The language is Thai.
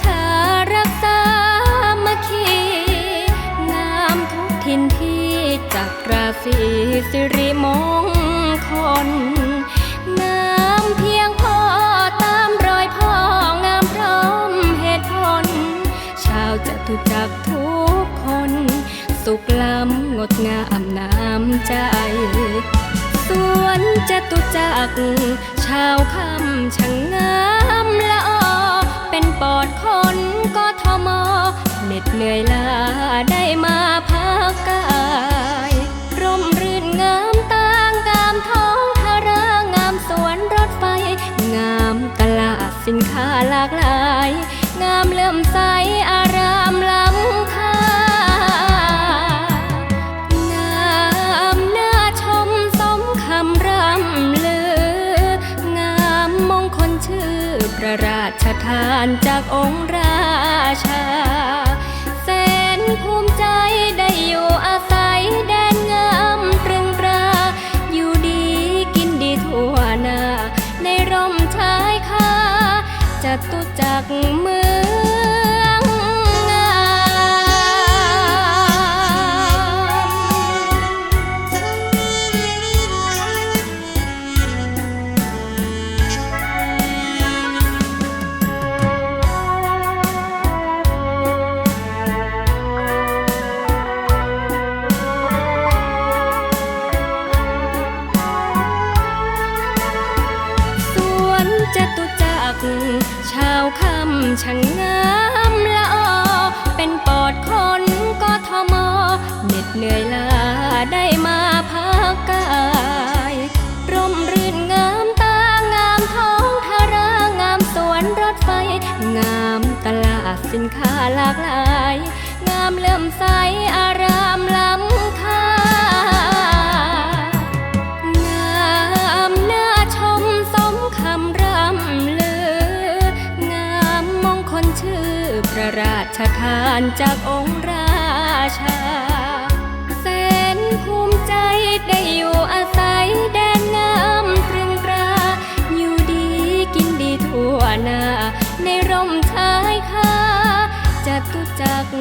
ชารักษามัคคีงามทุกทินที่จักราศีสิริมงคลงามเพียงพอตามรอยพ่องามพร้อมเหตุผล ชาวจตุจักทุกคน สุขล้ำงดงามน้ำใจสวนจตุจักรชาวคำช่างงา เหนื่อยลาได้มาพักกายร่มรื่นงามตางงามท้องทารางามสวนรถไฟ งามตลาดสินค้าหลากหลาย งามเลื่อมใสอารามล้ำค่างามน่าชมสมคำร่ำลืองามมงคลชื่อพระราชทานจากองค์ราชา ภูมิใจได้อยู่อาศัยแดนงามตรึงตรา อยู่ดีกินดีทั่วหน้า ในร่มชายคาจตุจักรเมือง ชาวคำช่างงามละออเป็นปอดคนกทมเหน็ดเหนื่อยลาได้มาพักกายร่มรื่นงามตางามท้องทารางามสวนรถไฟ งามตลาดสินค้าหลากหลาย งามเลื่อมใสอารามล้ำ ชื่อพระราชทานจากองค์ราชา แสนภูมิใจได้อยู่อาศัยแดนงามตรึงตรา อยู่ดีกินดีทั่วหน้า ในร่มชายคาจตุจักร